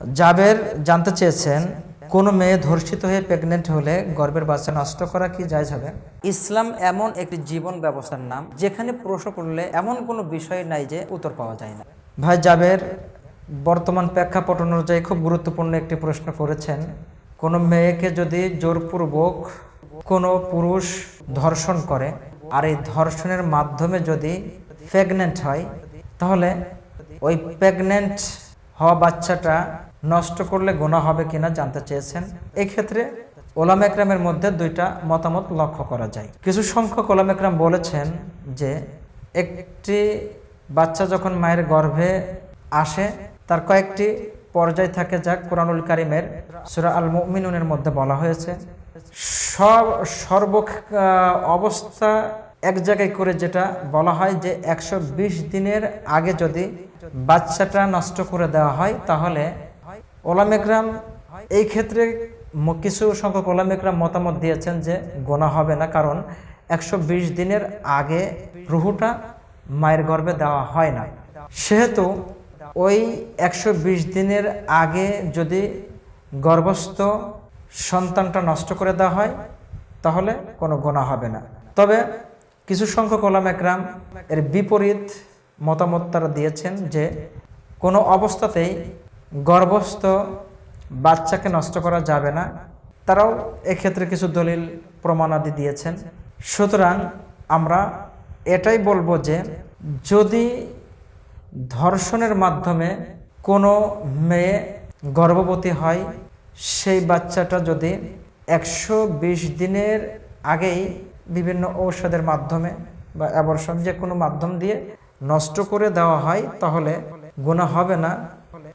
জাবের জানতে চেয়েছেন কোনো মেয়ে ধর্ষিত হয়ে প্রেগনেন্ট হলে গর্ভের বাচ্চা নষ্ট করা কি যায় হবে? ইসলাম এমন একটি জীবন ব্যবস্থার নাম যেখানে প্রশ্ন করলে এমন কোনো বিষয় নাই যে উত্তর পাওয়া যায় না। ভাই জাবের বর্তমান প্রেক্ষাপট অনুযায়ী খুব গুরুত্বপূর্ণ একটি প্রশ্ন করেছেন কোনো মেয়েকে যদি জোরপূর্বক কোনো পুরুষ ধর্ষণ করে আর এই ধর্ষণের মাধ্যমে যদি প্রেগনেন্ট হয় তাহলে ওই প্রেগনেন্ট হওয়া বাচ্চাটা নষ্ট করলে গোনা হবে কিনা জানতে চেয়েছেন? এক্ষেত্রে ওলাম একরামের মধ্যে দুইটা মতামত লক্ষ্য করা যায়। কিছু সংখ্যক ওলাম একরাম বলেছেন যে, একটি বাচ্চা যখন মায়ের গর্ভে আসে, তার কয়েকটি পর্যায় থাকে যা কোরআনুল কারিমের সুরা আল মুমিনুনের মধ্যে বলা হয়েছে। সব সর্ব অবস্থা এক জায়গায় করে যেটা বলা হয় যে, একশো বিশ দিনের আগে যদি বাচ্চাটা নষ্ট করে দেওয়া হয়, তাহলে ওলামেকরাম এই ক্ষেত্রে কিছু সংখ্যক ওলামেকরাম মতামত দিয়েছেন যে গোনা হবে না, কারণ একশো বিশ দিনের আগে রুহুটা মায়ের গর্ভে দেওয়া হয় না। সেহেতু ওই একশো বিশ দিনের আগে যদি গর্ভস্থ সন্তানটা নষ্ট করে দেওয়া হয়, তাহলে কোনো গোনা হবে না। তবে কিছু সংখ্যক ওলাম একরাম এর বিপরীত মতামত তারা দিয়েছেন যে কোনো অবস্থাতেই গর্ভস্থ বাচ্চাকে নষ্ট করা যাবে না। তারাও এক্ষেত্রে কিছু দলিল প্রমাণাদি দিয়েছেন। সুতরাং আমরা এটাই বলব যে, যদি ধর্ষণের মাধ্যমে কোনো মেয়ে গর্ভবতী হয়, সেই বাচ্চাটা যদি একশো বিশ দিনের আগেই বিভিন্ন ঔষধের মাধ্যমে বা অ্যাবর্শন যে কোনো মাধ্যম দিয়ে নষ্ট করে দেওয়া হয়, তাহলে গুণা হবে না।